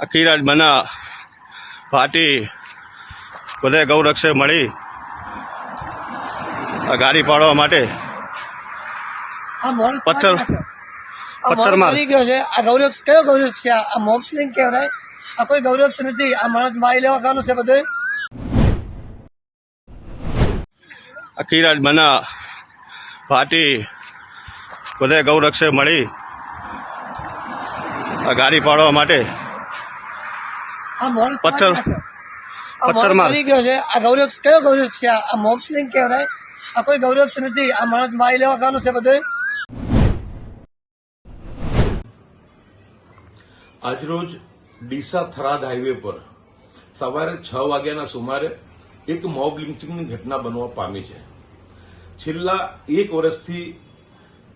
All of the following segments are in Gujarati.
અખીરાજ મના પાટી બધા ગૌરક્ષે મળી આ ગાડી પાડવા માટે. પથ્થર- આ પથ્થર માણસ માર. મરી ગયો છે. આ ગૌરક્ષ કયો ગૌરક્ષ છે? આ આ કહેવાય? આ કોઈ ગૌરક્ષ નથી. આ માણસ મારી લેવા ખાનું છે બધું? અખીરાજ મના પાટી બધા ગૌરક્ષે મળી આ ગાડી પાડવા માટે. પથ્થર- પથ્થર માર. ગયો છે. આ ગૌરક્ષ કયો ગૌરક્ષ છે? આ આ કહેવાય. આ કોઈ ગૌરક્ષ નથી. આ માણસ મારી લેવા ખાનું છે બધું આજરોજ ડીસા થરાદ હાઈવે પર સવારે છ વાગ્યાના સુમારે એક મોબ લિંચિંગની ઘટના બનવા પામી છે. છેલ્લા એક વર્ષથી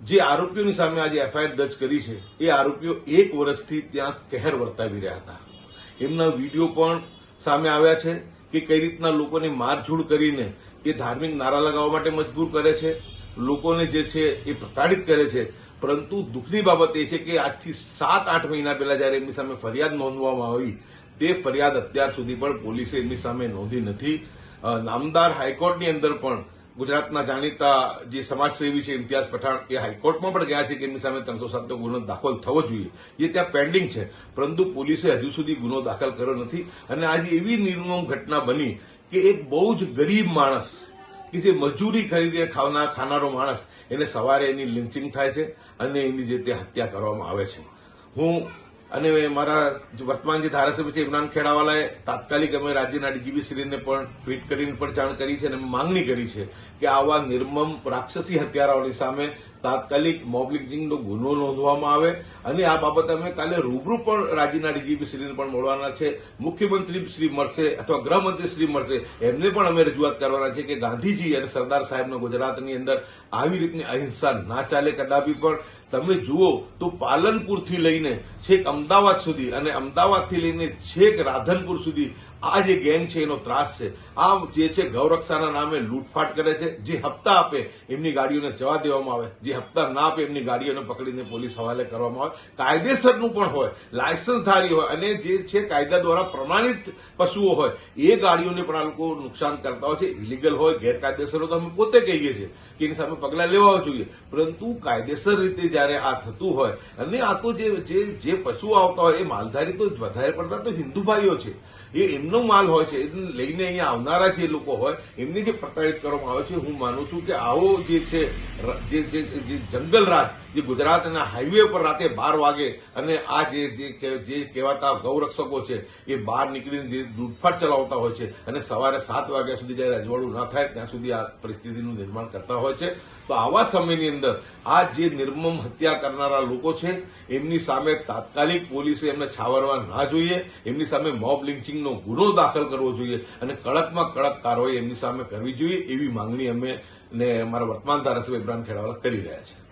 જે આરોપીઓની સામે આજે એફઆઈઆર દર્જ કરી છે એ આરોપીઓ એક વર્ષથી ત્યાં કહેર વર્તાવી રહ્યા હતા. એમના વીડિયો પણ સામે આવ્યા છે કે કઈ રીતના લોકોને મારઝૂડ કરીને એ ધાર્મિક નારા લગાવવા માટે મજબૂર કરે છે, લોકોને જે છે એ પ્રતાડિત કરે છે. પરંતુ દુઃખની બાબત એ છે કે આજથી સાત, આઠ મહિના પહેલા જયારે એમની સામે ફરિયાદ નોંધવામાં આવી, તે ફરિયાદ અત્યાર સુધી પણ પોલીસે એમની સામે નોંધી નથી. નામદાર હાઈકોર્ટની અંદર પણ ગુજરાતના જાણીતા જે સમાજસેવી છે, ઇમ્તિયાઝ પઠાણ, એ હાઈકોર્ટમાં પણ ગયા છે કે એમની સામે ત્રણસો સાતનો ગુનો દાખલ થવો જોઈએ. જે ત્યાં પેન્ડિંગ છે. પરંતુ પોલીસે હજુ સુધી ગુનો દાખલ કર્યો નથી. અને આજે એવી નિર્મમ ઘટના બની કે એક બહુ જ ગરીબ માણસ કે જે મજૂરી કરીને ખાવના ખાનારો માણસ, એને સવારે એની લિન્ચિંગ થાય છે અને એની જે તે હત્યા કરવામાં આવે છે. હું અને મારા વર્તમાન જે ધારાસભ્ય છે, ઇમરાન ખેડાવાલાએ તાત્કાલિક અમે રાજ્યના ડીજીપીશ્રીને પણ ટ્વીટ કરીને પણ જાણ કરી છે અને માંગણી કરી છે કે આવા નિર્મમ રાક્ષસી હત્યારાઓની સામે તાત્કાલિક મોબ ગુનો નોંધવામાં આવે અને આ બાબતે અમે કાલે રૂબરૂ પણ રાજ્યના ડીજીપીશ્રીને પણ મળવાના છે. મુખ્યમંત્રી શ્રી મળશે અથવા ગૃહમંત્રી શ્રી મળશે એમને પણ અમે રજૂઆત કરવાના છે કે ગાંધીજી અને સરદાર સાહેબના ગુજરાતની અંદર આવી રીતની અહિંસા ના ચાલે કદાપી પણ. તમે જુઓ તો પાલનપુરથી લઈને છેક અમદાવાદ સુધી અને અમદાવાદથી લઈને છેક રાધનપુર સુધી આ જે ગેંગ છે એનો ત્રાસ છે. આ જે છે ગૌરક્ષાના નામે લૂંટફાટ કરે છે. જે હપ્તા આપે એમની ગાડીઓને જવા દેવામાં આવે. જે હપ્તા ના આપે એમની ગાડીઓને પકડીને પોલીસ હવાલે કરવામાં આવે. કાયદેસરનું પણ હોય, લાયસન્સધારી હોય, અને જે છે કાયદા દ્વારા પ્રમાણિત પશુઓ હોય, એ ગાડીઓને પણ આ લોકો નુકસાન કરતા હોય છે. ઇલીગલ હોય, ગેરકાયદેસર હોય તો અમે પોતે કહીએ છીએ કે એની સામે પગલાં લેવા જોઈએ. પરંતુ કાયદેસર રીતે જ્યારે આ થતું હોય, અને આ તો જે જે પશુઓ આવતા હોય, એ માલધારી તો વધારે પડતા તો હિન્દુ ભાઈઓ છે. એ એમનો માલ હોય છે, એને લઈને અહીંયા આવનારા જે લોકો હોય, એમને જે પ્રતાડિત કરવામાં આવે છે, હું માનું છું કે આવો જે છે જે જે જંગલ રાજ, જે ગુજરાતના હાઈવે પર રાતે બાર વાગે અને આ જે જે કહેવાતા ગૌરક્ષકો છે, એ બહાર નીકળીને જે ચલાવતા હોય છે અને સવારે સાત વાગ્યા સુધી જ્યારે રજવાડું ના થાય ત્યાં સુધી આ પરિસ્થિતિનું નિર્માણ કરતા હોય છે. તો આવા સમયની અંદર આ જે નિર્મમ હત્યા કરનારા લોકો છે, એમની સામે તાત્કાલિક પોલીસે એમને છાવરવા ના જોઈએ, એમની સામે મોબ લિંચિંગનો ગુનો દાખલ કરવો જોઈએ અને કડકમાં કડક કાર્યવાહી એમની સામે કરવી જોઈએ એવી માંગણી અમે ને મારા વર્તમાન ધારાસભ્ય ઇમરાન ખેડાવાલા કરી રહ્યા છે.